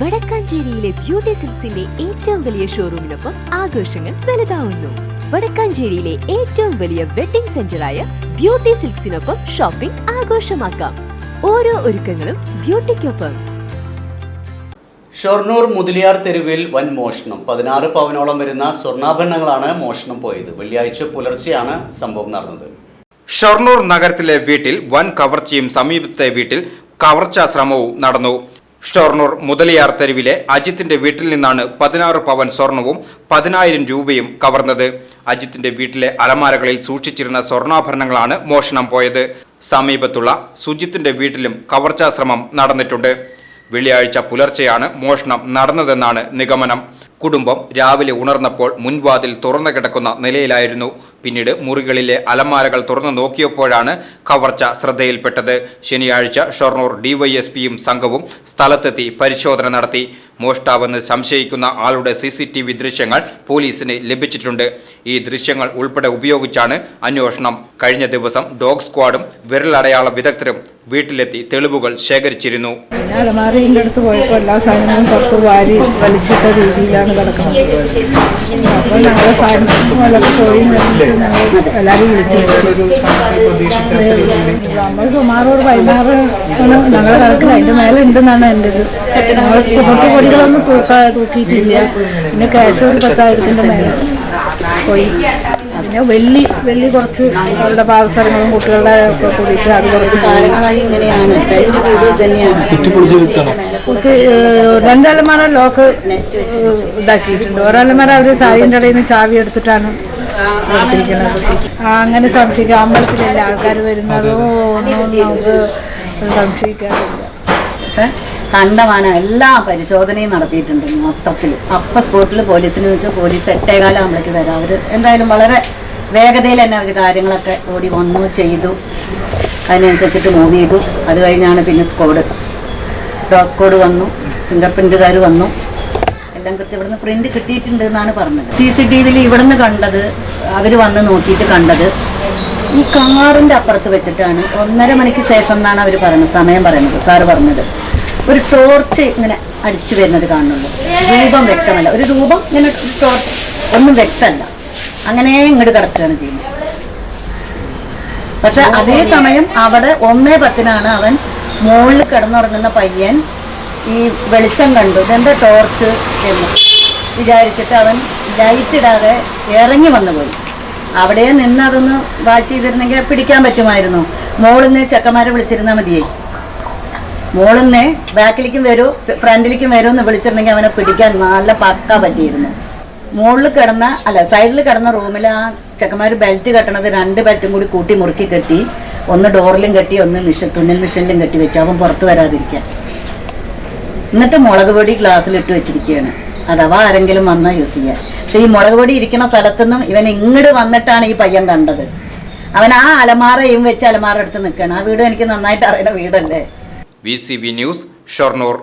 വടക്കാഞ്ചേരിയിലെ beauty സിൽസിന്റെ ഏറ്റവും വലിയ ഷോറൂമിനൊപ്പം ആഘോഷങ്ങൾ വലുതാവുന്നു. വടക്കാഞ്ചേരിയിലെ ഏറ്റവും വലിയ വെഡിംഗ് സെന്ററായ ബ്യൂട്ടി സിൽക്സിനൊപ്പം ഷോപ്പിംഗ് ആഘോഷമാക്കാം. ഓരോ ഒരുക്കങ്ങളും ബ്യൂട്ടിക്കൊപ്പം. ഷൊർണൂർ മുതലിയാർ തെരുവിൽ വൻ മോഷണം. പതിനാറ് പവനോളം വരുന്ന സ്വർണാഭരണങ്ങളാണ് മോഷണം പോയത്. വെള്ളിയാഴ്ച പുലർച്ചെയാണ് സംഭവം നടന്നത്. ഷൊർണൂർ നഗരത്തിലെ വീട്ടിൽ വൻ കവർച്ചയും സമീപത്തെ വീട്ടിൽ കവർച്ചാ ശ്രമവും നടന്നു. ഷൊർണൂർ മുതലിയാർ തെരുവിലെ അജിത്തിന്റെ വീട്ടിൽ നിന്നാണ് പതിനാറ് പവൻ സ്വർണവും പതിനായിരം രൂപയും കവർന്നത്. അജിത്തിന്റെ വീട്ടിലെ അലമാരകളിൽ സൂക്ഷിച്ചിരുന്ന സ്വർണാഭരണങ്ങളാണ് മോഷണം പോയത്. സമീപത്തുള്ള സുജിത്തിന്റെ വീട്ടിലും കവർച്ചാശ്രമം നടന്നിട്ടുണ്ട്. വെള്ളിയാഴ്ച പുലർച്ചെയാണ് മോഷണം നടന്നതെന്നാണ് നിഗമനം. കുടുംബം രാവിലെ ഉണർന്നപ്പോൾ മുൻവാതിൽ തുറന്നു കിടക്കുന്ന നിലയിലായിരുന്നു. പിന്നീട് മുറികളിലെ അലമാരകൾ തുറന്നു നോക്കിയപ്പോഴാണ് കവർച്ച ശ്രദ്ധയിൽപ്പെട്ടത്. ശനിയാഴ്ച ഷൊർണൂർ ഡിവൈഎസ്പിയും സംഘവും സ്ഥലത്തെത്തി പരിശോധന നടത്തി. മോഷ്ടാവെന്ന് സംശയിക്കുന്ന ആളുടെ സി സി ടി വി ദൃശ്യങ്ങൾ പോലീസിന് ലഭിച്ചിട്ടുണ്ട്. ഈ ദൃശ്യങ്ങൾ ഉൾപ്പെടെ ഉപയോഗിച്ചാണ് അന്വേഷണം. കഴിഞ്ഞ ദിവസം ഡോഗ് സ്ക്വാഡും വിരലടയാള വിദഗ്ധരും വീട്ടിലെത്തി തെളിവുകൾ ശേഖരിച്ചിരുന്നു. പിന്നെ അലമാരിന്റെ അടുത്ത് പോയപ്പോൾ എല്ലാ സാധനങ്ങളും രീതിയിലാണ് തൂക്കാ തൂക്കിയിട്ടില്ല. പിന്നെ ക്യാഷ് ഒരു മേലെ പോയി. പിന്നെ വെള്ളി വെള്ളി കുറച്ച് അവരുടെ പാദസരങ്ങളും കുട്ടികളുടെ ഒക്കെ കൂടിയിട്ട് അത് കുറച്ച് കാലങ്ങളായി ഇങ്ങനെയാണ്. കുത്തി രണ്ടലമാര ലോക്ക് ഇതാക്കിയിട്ടുണ്ട്. ഒരലമാര അവർ സാരിന്റെ ഇടയിൽ നിന്ന് ചാവി എടുത്തിട്ടാണ് എടുത്തിരിക്കുന്നത് ആ അങ്ങനെ സംശയിക്കാം. അമ്പലത്തിലല്ലേ ആൾക്കാർ വരുന്നതോ? ഒന്നും നമുക്ക് സംശയിക്കാറില്ല. പക്ഷെ കണ്ടമാനം എല്ലാ പരിശോധനയും നടത്തിയിട്ടുണ്ട് മൊത്തത്തിൽ. അപ്പം സ്പോട്ടിൽ പോലീസിന് വെച്ചു പോലീസ് എട്ടേകാലാകുമ്പോഴേക്ക് വരാം. അവർ എന്തായാലും വളരെ വേഗതയിൽ തന്നെ അവർ കാര്യങ്ങളൊക്കെ ഓടി വന്നു ചെയ്തു. അതിനനുസരിച്ചിട്ട് മൂവ് ചെയ്തു. അത് കഴിഞ്ഞാണ് പിന്നെ സ്കോഡ് ഡോസ് കോഡ് വന്നു ഫിംഗർ പ്രിന്റുകാർ വന്നു. എല്ലാം കൃത്യം ഇവിടുന്ന് പ്രിന്റ് കിട്ടിയിട്ടുണ്ട് എന്നാണ് പറഞ്ഞത്. സി സി ടി വിയിൽ ഇവിടുന്ന് കണ്ടത് അവർ വന്ന് നോക്കിയിട്ട് കണ്ടത്. ഈ കാറിന്റെ അപ്പുറത്ത് വെച്ചിട്ടാണ്. ഒന്നര മണിക്ക് ശേഷം എന്നാണ് അവർ പറയുന്നത് സമയം പറയുന്നത്. സാറ് പറഞ്ഞത്. ഒരു ടോർച്ച് ഇങ്ങനെ അടിച്ചു വരുന്നത് കാണുന്നുള്ളൂ രൂപം വ്യക്തമല്ല. ഒരു രൂപം ഇങ്ങനെ ടോർച്ച് ഒന്നും വ്യക്തമല്ല. അങ്ങനെ ഇങ്ങോട്ട് കിടക്കുകയാണ് ചെയ്യുന്നത്. പക്ഷെ അതേ സമയം അവിടെ ഒന്നേ പത്തിനാണ് അവൻ മുകളിൽ കിടന്നുറങ്ങുന്ന പയ്യൻ ഈ വെളിച്ചം കണ്ടു. ഇതെന്താ ടോർച്ച് എന്ന്. വിചാരിച്ചിട്ട് അവൻ ലൈറ്റ് ഇടാതെ ഇറങ്ങി വന്നു പോയി. അവിടെ നിന്ന് അതൊന്ന് വാച്ച് ചെയ്തിരുന്നെങ്കിൽ പിടിക്കാൻ പറ്റുമായിരുന്നു. മോളിൽ നിന്ന് ചെക്കന്മാരെ വിളിച്ചിരുന്നാൽ മതിയായി മോളിൽ നിന്ന് ബാക്കിലേക്കും വരൂ ഫ്രണ്ടിലേക്കും വരൂ എന്ന് വിളിച്ചിരുന്നെങ്കിൽ അവനെ പിടിക്കാൻ നല്ല പക്ക പറ്റിയിരുന്നു. മുകളിൽ കിടന്ന അല്ല സൈഡിൽ കിടന്ന റൂമിൽ ആ ചെക്കന്മാർ ബെൽറ്റ് കെട്ടണത് രണ്ട് ബെൽറ്റും കൂടി കൂട്ടി മുറുക്കി കെട്ടി ഒന്ന് ഡോറിലും കെട്ടി ഒന്ന് മിഷൻ തുന്നൽ മിഷനിലും കെട്ടി വെച്ചു. അവൻ പുറത്ത് വരാതിരിക്കാൻ. എന്നിട്ട് മുളക് പൊടി ഗ്ലാസ്സിലിട്ട് വെച്ചിരിക്കുകയാണ്. അഥവാ ആരെങ്കിലും വന്നാൽ യൂസ് ചെയ്യാൻ. പക്ഷെ ഈ മുളക് പൊടി ഇരിക്കുന്ന സ്ഥലത്തുനിന്നും ഇവൻ ഇങ്ങോട്ട് വന്നിട്ടാണ് ഈ പയ്യൻ കണ്ടത്. അവൻ ആ അലമാറയും വെച്ച് അലമാറ എടുത്ത് നിൽക്കുകയാണ് ആ വീട് എനിക്ക് നന്നായിട്ട് അറിയുന്ന വീടല്ലേ? V news Shoranur